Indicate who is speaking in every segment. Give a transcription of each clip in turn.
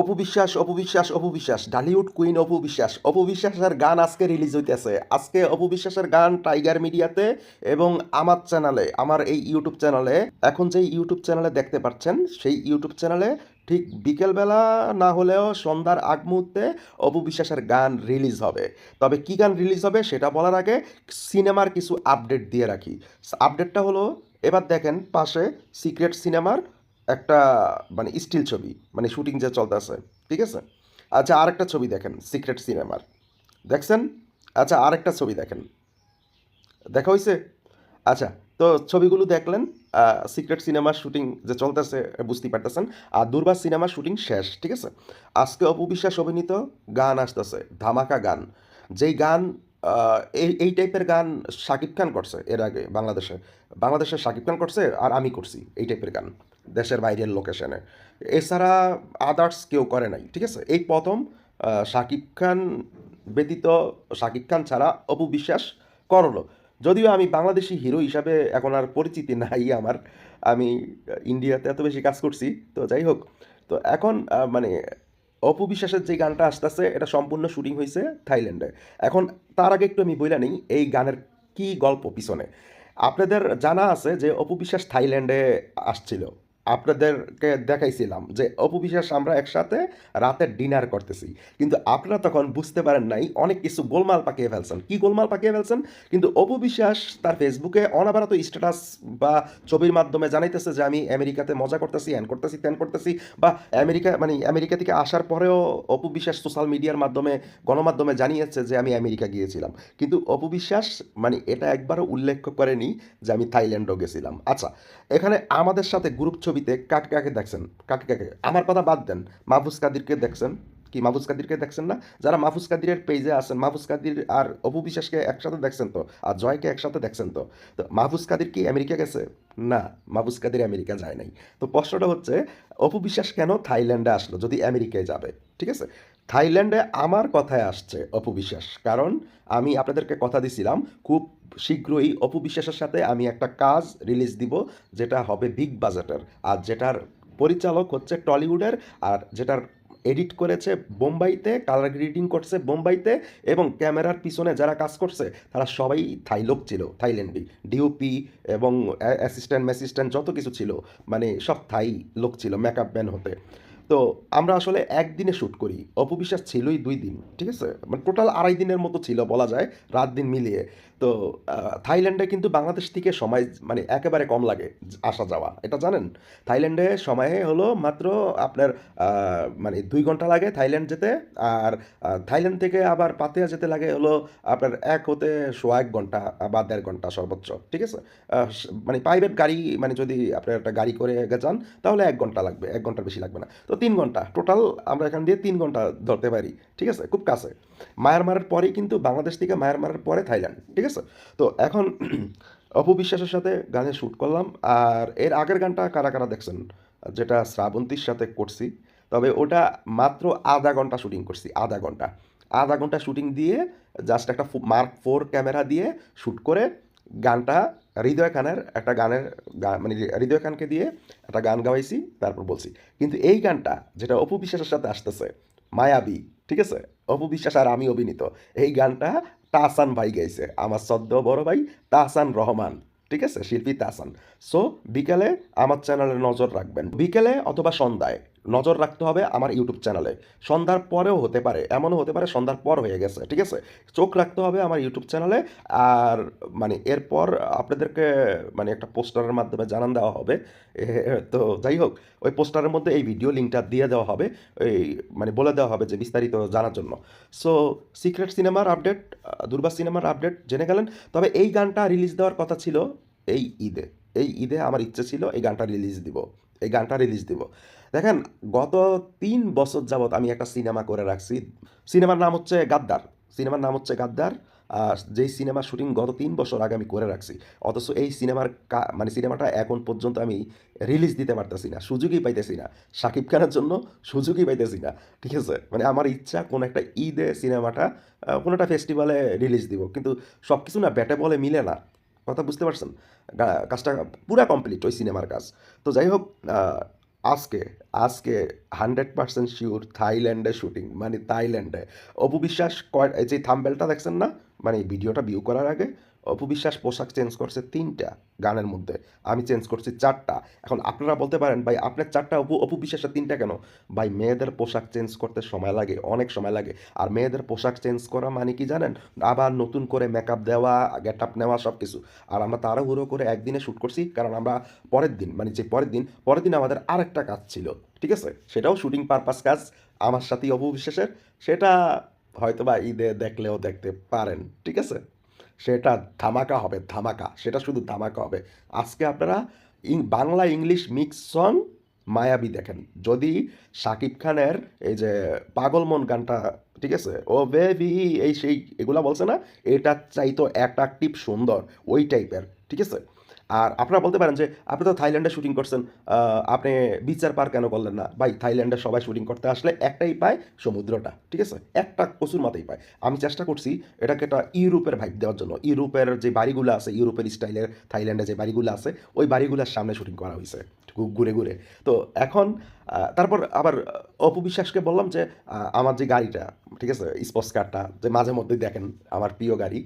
Speaker 1: Apu Biswas Apu Biswas Apu Biswas Dhallywood queen অপবিশ্বাস অপবিশ্বাসের গান আজকে release হইতেছে। আজকে অপবিশ্বাসের গান টাইগার মিডিয়াতে এবং আমার চ্যানেলে আমার এই ইউটিউব চ্যানেলে এখন যেই ইউটিউব চ্যানেলে দেখতে পাচ্ছেন, সেই ইউটিউব চ্যানেলে ঠিক বিকেলবেলা না হলেও সন্ধ্যার আগ মুহূর্তে অপু বিশ্বাসের গান রিলিজ হবে। তবে কী গান রিলিজ হবে সেটা বলার আগে সিনেমার কিছু আপডেট দিয়ে রাখি। আপডেটটা হলো, এবার দেখেন পাশে সিক্রেট সিনেমার একটা মানে স্টিল ছবি মানে শুটিং যে চলতেছে, ঠিক আছে? আচ্ছা আরেকটা ছবি দেখেন, সিক্রেট সিনেমার। দেখছেন? আচ্ছা আরেকটা ছবি দেখেন। দেখা হয়েছে আচ্ছা তো ছবিগুলো দেখলেন সিক্রেট সিনেমার শুটিং যে চলতেছে, বুঝতে পারতেছেন? আর দুর্বার সিনেমার শুটিং শেষ, ঠিক আছে? আজকে অপু বিশ্বাস অভিনীত গান আসতেছে, ধামাকা গান। যেই গান এই এই টাইপের গান শাকিব খান করছে এর আগে বাংলাদেশে। বাংলাদেশে শাকিব খান করছে আর আমি করছি এই টাইপের গান দেশের বাইরের লোকেশনে এছাড়া আদার্স কেউ করে নাই, ঠিক আছে? এই প্রথম শাকিব খান ব্যতীত শাকিব খান ছাড়া অপু বিশ্বাস করল। যদিও আমি বাংলাদেশি হিরো হিসাবে এখন আর পরিচিতি নাই আমার। আমি ইন্ডিয়াতে এত বেশি কাজ করছি, তো যাই হোক। তো এখন মানে অপু বিশ্বাসের যে গানটা আসতেছে, এটা সম্পূর্ণ শুটিং হয়েছে থাইল্যান্ডে। এখন তার আগে একটু আমি বইলা নিই, এই গানের কি গল্প পিছনে? আপনাদের জানা আছে যে অপু বিশ্বাস থাইল্যান্ডে আসছিল। আপনাদেরকে দেখাইছিলাম যে অপবিশ্বাস আমরা একসাথে রাতে ডিনার করতেছি। কিন্তু আপনারা তখন বুঝতে পারেন নাই, অনেক কিছু গোলমাল পাকিয়ে ফেলছেন। কি গোলমাল পাকিয়ে ফেলছেন? কিন্তু অপু বিশ্বাস তার ফেসবুকে অনাবারত স্ট্যাটাস বা ছবির মাধ্যমে জানাইতেছে যে, আমি আমেরিকাতে মজা করতেছি হ্যান করতেছি, ত্যান করতেছি। বা আমেরিকা মানে আমেরিকা থেকে আসার পরেও অপবিশ্বাস সোশ্যাল মিডিয়ার মাধ্যমে, গণমাধ্যমে জানিয়েছে যে, আমি আমেরিকা গিয়েছিলাম। কিন্তু অপবিশ্বাস মানে এটা একবারও উল্লেখ করেনি যে, আমি থাইল্যান্ডও গেছিলাম। আচ্ছা এখানে আমাদের সাথে গ্রুপ ছবিতে কাকে কাকে দেখছেন? কাকে কাকে? আমার কথা বাদ দেন। মাহফুজ কাদিরকে দেখছেন? কি মাহফুজ কাদিরকে দেখছেন না? যারা মাহফুজ কাদিরের পেজে আছেন, মাহফুজ কাদির আর অপু বিশ্বাসকে একসাথে দেখছেন তো? আর জয়কে একসাথে দেখছেন তো? তো মাহফুজ কাদির কি আমেরিকা গেছে? না, মাহফুজ কাদির আমেরিকা যায় নাই। তো প্রশ্নটা হচ্ছে, অপু বিশ্বাস কেন থাইল্যান্ডে আসলো যদি আমেরিকায় যাবে? ঠিক আছে? থাইল্যান্ডে আমার কথায় আসছে অপু বিশ্বাস। কারণ আমি আপনাদেরকে কথা দিছিলাম, খুব শীঘ্রই অপবিশ্বাসের সাথে আমি একটা কাজ রিলিজ দিব, যেটা হবে বিগ বাজেটের আর যেটার পরিচালক হচ্ছে টলিউডের, আর যেটার এডিট করেছে বোম্বাইতে কালার গ্রিডিং করছে বোম্বাইতে, এবং ক্যামেরার পিছনে যারা কাজ করছে, তারা সবাই থাই লোক ছিল, থাইল্যান্ডি। ডিওপি এবং অ্যাসিস্ট্যান্ট ম্যাসিস্ট্যান্ট যত কিছু ছিল মানে সব থাই লোক ছিল মেকআপ ম্যান হতে। তো আমরা আসলে একদিনে শ্যুট করি। অপবিশ্বাস ছিলই দুই দিন, ঠিক আছে? মানে টোটাল আড়াই দিনের মতো ছিল বলা যায়, রাত দিন মিলিয়ে। তো থাইল্যান্ডে কিন্তু বাংলাদেশ থেকে সময় মানে একেবারে কম লাগে আসা যাওয়া। এটা জানেন? থাইল্যান্ডে সময়ে হলো মাত্র আপনার মানে দুই ঘণ্টা লাগে থাইল্যান্ড যেতে, আর থাইল্যান্ড থেকে আবার পাতিয়া যেতে লাগে হলো আপনার এক হতে সোয়া এক ঘণ্টা বা দেড় ঘণ্টা সর্বোচ্চ, ঠিক আছে? মানে প্রাইভেট গাড়ি মানে যদি আপনার একটা গাড়ি করে যান, তাহলে এক ঘণ্টা লাগবে, এক ঘণ্টার বেশি লাগবে না। তো তিন ঘণ্টা টোটাল আমরা এখান দিয়ে তিন ঘণ্টা ধরতে পারি, ঠিক আছে? খুব কাছে। মায়ানমারের পরেই কিন্তু বাংলাদেশ থেকে মায়ানমারের পরে থাইল্যান্ড, ঠিক আছে? তো এখন অপু বিশ্বাসের সাথে গানে শ্যুট করলাম, আর এর আগের গানটা কারা কারা দেখছেন? যেটা শ্রাবন্তীর সাথে করছি, তবে ওটা মাত্র আধা ঘণ্টা শুটিং করছি, আধা ঘণ্টা। আধা ঘণ্টা শুটিং দিয়ে জাস্ট একটা মার্ক ফোর ক্যামেরা দিয়ে শ্যুট করে গানটা হৃদয় খানের একটা গানের মানে হৃদয় খানকে দিয়ে একটা গান গাওয়াইছি, তারপর বলছি। কিন্তু এই গানটা যেটা অপু বিশ্বাসের সাথে আসতেছে, মায়াবী, ঠিক আছে? অপু বিশ্বাস আর আমি অভিনীত। এই গানটা তাহসান ভাই গাইছে, আমার সদ্য বড় ভাই তাহসান রহমান, ঠিক আছে? শিল্পী তাহসান। সো বিকেলে আমার চ্যানেলে নজর রাখবেন। বিকেলে অথবা সন্ধ্যায় নজর রাখতে হবে আমার ইউটিউব চ্যানেলে। সন্ধ্যার পরেও হতে পারে, এমনও হতে পারে সন্ধ্যার পর হয়ে গেছে, ঠিক আছে? চোখ রাখতে হবে আমার ইউটিউব চ্যানেলে, আর মানে এরপর আপনাদেরকে মানে একটা পোস্টারের মাধ্যমে জানান দেওয়া হবে। তো যাই হোক, ওই পোস্টারের মধ্যে এই ভিডিও লিঙ্কটা দিয়ে দেওয়া হবে, এই মানে বলে দেওয়া হবে যে বিস্তারিত জানার জন্য। সো, সিক্রেট সিনেমার আপডেট, দুর্বা সিনেমার আপডেট জেনে গেলেন। তবে এই গানটা রিলিজ দেওয়ার কথা ছিল এই ঈদে এই ঈদে আমার ইচ্ছে ছিল এই গানটা রিলিজ দিব। এই গানটা রিলিজ দিব। দেখেন, গত তিন বছর যাবৎ আমি একটা সিনেমা করে রাখছি। সিনেমার নাম হচ্ছে গাদ্দার। সিনেমার নাম হচ্ছে গাদ্দার। যেই সিনেমার শুটিং গত তিন বছর আগে আমি করে রাখছি, অথচ এই সিনেমার মানে সিনেমাটা এখন পর্যন্ত আমি রিলিজ দিতে পারতেছি না, সুযোগই পাইতেছি না। শাকিব খানের জন্য সুযোগই পাইতেছি না, ঠিক আছে? মানে আমার ইচ্ছা কোন একটা ঈদে সিনেমাটা কোনো একটা ফেস্টিভ্যালে রিলিজ দিব। কিন্তু সব কিছু না ব্যাটে বলে মিলে না। কথা বুঝতে পারছেন? কাজটা পুরা কমপ্লিট ওই সিনেমার কাজ। তো যাই হোক আজকে আজকে হান্ড্রেড পার্সেন্ট শিওর থাইল্যান্ডে শুটিং মানে থাইল্যান্ডে। অপু বিশ্বাস কয়, এই যে থাম্বেলটা দেখছেন না? মানে ভিডিওটা ভিউ করার আগে অপু বিশ্বাস পোশাক চেঞ্জ করছে তিনটা গানের মধ্যে। আমি চেঞ্জ করছি চারটা। এখন আপনারা বলতে পারেন, ভাই, আপনার চারটা অপু অপু বিশ্বাসের তিনটা কেন? ভাই, মেয়েদের পোশাক চেঞ্জ করতে সময় লাগে, অনেক সময় লাগে। আর মেয়েদের পোশাক চেঞ্জ করা মানে কি জানেন? আবার নতুন করে মেকআপ দেওয়া গেট আপ নেওয়া সব কিছু আর আমরা তাড়াহুড়ো করে একদিনে শ্যুট করছি, কারণ আমরা পরের দিন মানে যে পরের দিন পরের দিন আমাদের আরেকটা কাজ ছিল, ঠিক আছে? সেটাও শুটিং পারপাস কাজ, আমার সাথেই অপু বিশ্বাসের সেটা হয়তো বা ঈদে দেখলেও দেখতে পারেন, ঠিক আছে? সেটা ধামাকা হবে, ধামাকা। সেটা শুধু ধামাকা হবে। আজকে আপনারা বাংলা ইংলিশ মিক্স সং মায়াবী দেখেন। যদি শাকিব খানের এই যে পাগল মন গানটা, ঠিক আছে? ও বেবি, এই সেই, এগুলা বলছে না? এটা চাইতো অ্যাট্রাকটিভ সুন্দর, ওই টাইপের, ঠিক আছে? আর আপনারা বলতে পারেন যে আপনি তো থাইল্যান্ডে শুটিং করছেন আপনি বিচার পার কেন করলেন না? ভাই থাইল্যান্ডে সবাই শুটিং করতে আসলে একটাই পায় সমুদ্রটা ঠিক আছে? একটা কচুর মাথায় পায়। আমি চেষ্টা করছি এটাকে একটা ইউরোপের ভাইব দেওয়ার জন্য। ইউরোপের যে বাড়িগুলো আছে ইউরোপের স্টাইলের থাইল্যান্ডে যে বাড়িগুলো আছে ওই বাড়িগুলোর সামনে শুটিং করা হয়েছে ঘুরে ঘুরে। তো এখন তারপর আবার আহ, অপু বিশ্বাসকে বললাম যে আমার যে গাড়িটা ঠিক আছে স্পোর্টস কারটা যে মাঝে মধ্যেই দেখেন আমার প্রিয় গাড়ি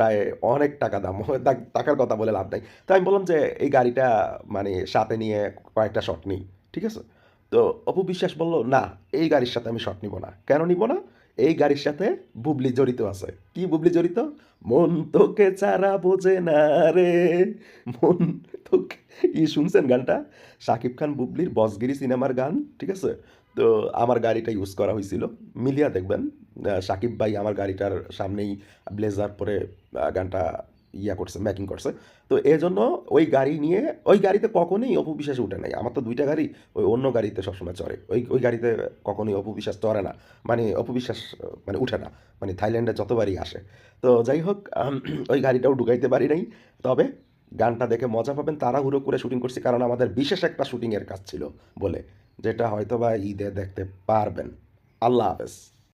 Speaker 1: প্রায় অনেক টাকা দাম। টাকার কথা বলে লাভ নাই। তো আমি বললাম যে, এই গাড়িটা মানে সাথে নিয়ে কয়েকটা শট নিই, ঠিক আছে? তো অপু বিশ্বাস বলল, না, এই গাড়ির সাথে আমি শট নিব না। কেন নিব না? এই গাড়ির সাথে বুবলি জড়িত আছে। কি বুবলি জড়িত? মন তোকে চারা বোঝে না রে। মন তোকে ই শুনছেন গানটা? শাকিব খান বুবলির বসগিরি সিনেমার গান, ঠিক আছে? তো আমার গাড়িটা ইউজ করা হয়েছিল। মিলিয়া দেখবেন শাকিব ভাই আমার গাড়িটার সামনেই ব্লেজার পরে গানটা ইয়া করছে ম্যাকিং করছে। তো এই জন্য ওই গাড়ি নিয়ে, ওই গাড়িতে কখনোই অপু বিশ্বাস উঠে নাই। আমার তো দুইটা গাড়ি, ওই অন্য গাড়িতে সবসময় চড়ে। ওই ওই গাড়িতে কখনোই অপু বিশ্বাস চড়ে না। মানে অপু বিশ্বাস মানে উঠে না। মানে থাইল্যান্ডে যতবারই আসে। তো যাই হোক ওই গাড়িটাও ঢুকাইতে পারি নাই। তবে গানটা দেখে মজা পাবেন, তাড়াহুড়ো করে শুটিং করছি, কারণ আমাদের বিশেষ একটা শুটিংয়ের কাজ ছিল বলে। যেটা হয়তো বা ঈদে দেখতে পারবেন। আল্লাহ হাফেজ।